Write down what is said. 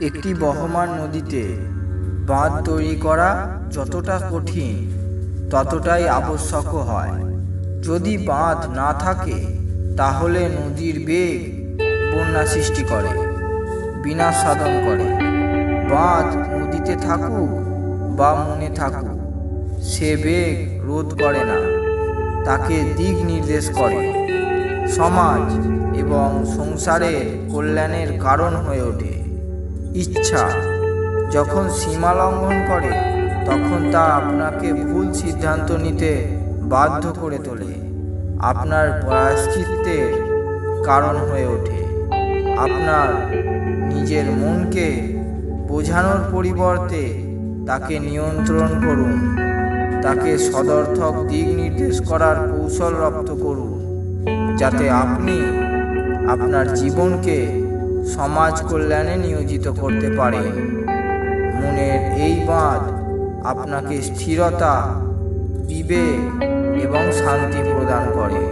একটি বহমান নদীতে বাঁধ তৈরি করা যতটা কঠিন, ততটাই আবশ্যকও হয়। যদি বাঁধ না থাকে, তাহলে নদীর বেগ বন্যা সৃষ্টি করে, বিনাশ সাধন করে। বাঁধ নদীতে থাকুক বা মনে থাকুক, সে বেগ রোধ করে না, তাকে দিক নির্দেশ করে। সমাজ এবং সংসারের কল্যাণের কারণ হয়ে ওঠে। ইচ্ছা যখন সীমা লঙ্ঘন করে, তখন তা আপনাকে ভুল সিদ্ধান্ত নিতে বাধ্য করে তোলে। আপনার প্রায়শ্চিত্তের কারণ হয়ে ওঠে। আপনার নিজের মনকে বোঝানোর পরিবর্তে তাকে নিয়ন্ত্রণ করুন। তাকে সদর্থক দিক নির্দেশ করার কৌশল রপ্ত করুন। যাতে আপনি আপনার জীবনকে সমাজ কল্যাণে নিয়োজিত করতে পারে মনের এই বাঁধ আপনাকে স্থিরতা, বিবেক এবং শান্তি প্রদান করে।